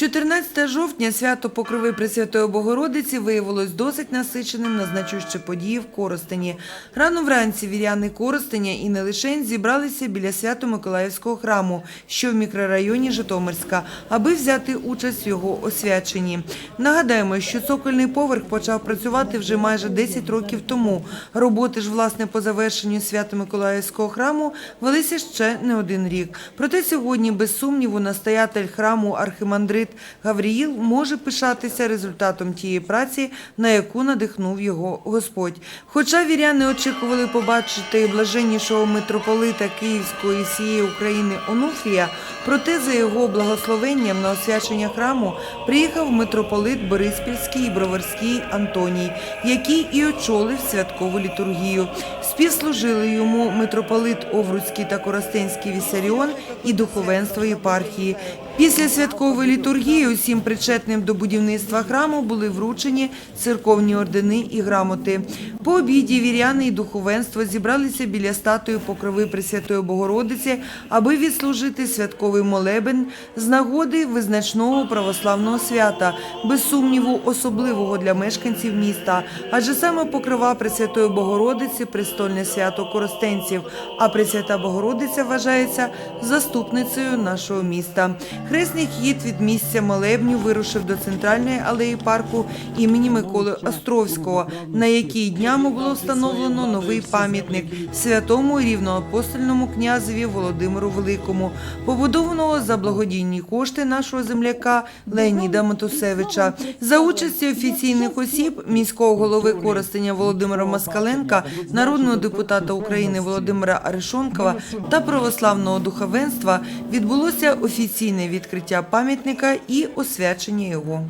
14 жовтня свято Покрови Пресвятої Богородиці виявилось досить насиченим на значущі події в Коростені. Рано вранці віряни Коростеня і не лише зібралися біля Свято-Миколаївського храму, що в мікрорайоні Житомирська, аби взяти участь в його освяченні. Нагадаємо, що цокольний поверх почав працювати вже майже 10 років тому. Роботи ж, власне, по завершенню Свято-Миколаївського храму велися ще не один рік. Проте сьогодні, без сумніву, настоятель храму архимандрит Гавріїл може пишатися результатом тієї праці, на яку надихнув його Господь. Хоча віряни очікували побачити блаженнішого митрополита Київської всієї України Онуфрія, проте за його благословенням на освячення храму приїхав митрополит Бориспільський і Броварський Антоній, який і очолив святкову літургію. Співслужили йому митрополит Овруцький та Коростенський Вісаріон і духовенство єпархії. Після святкової літургії усім причетним до будівництва храму були вручені церковні ордени і грамоти. По обіді віряни і духовенство зібралися біля статуї Покрови Пресвятої Богородиці, аби відслужити святковий молебен з нагоди визначного православного свята, без сумніву особливого для мешканців міста. Адже саме Покрова Пресвятої Богородиці престольне свято коростенців, а Пресвята Богородиця вважається заступницею нашого міста. Хресний хід від місця молебню вирушив до центральної алеї парку імені Миколи Островського, на якій днями було встановлено новий пам'ятник святому рівноапостольному князеві Володимиру Великому, побудованого за благодійні кошти нашого земляка Леоніда Матусевича. За участі офіційних осіб міського голови Коростеня Володимира Москаленка, народного депутата України Володимира Арешонкова та православного духовенства відбулося офіційне відкриття пам'ятника і освячення його.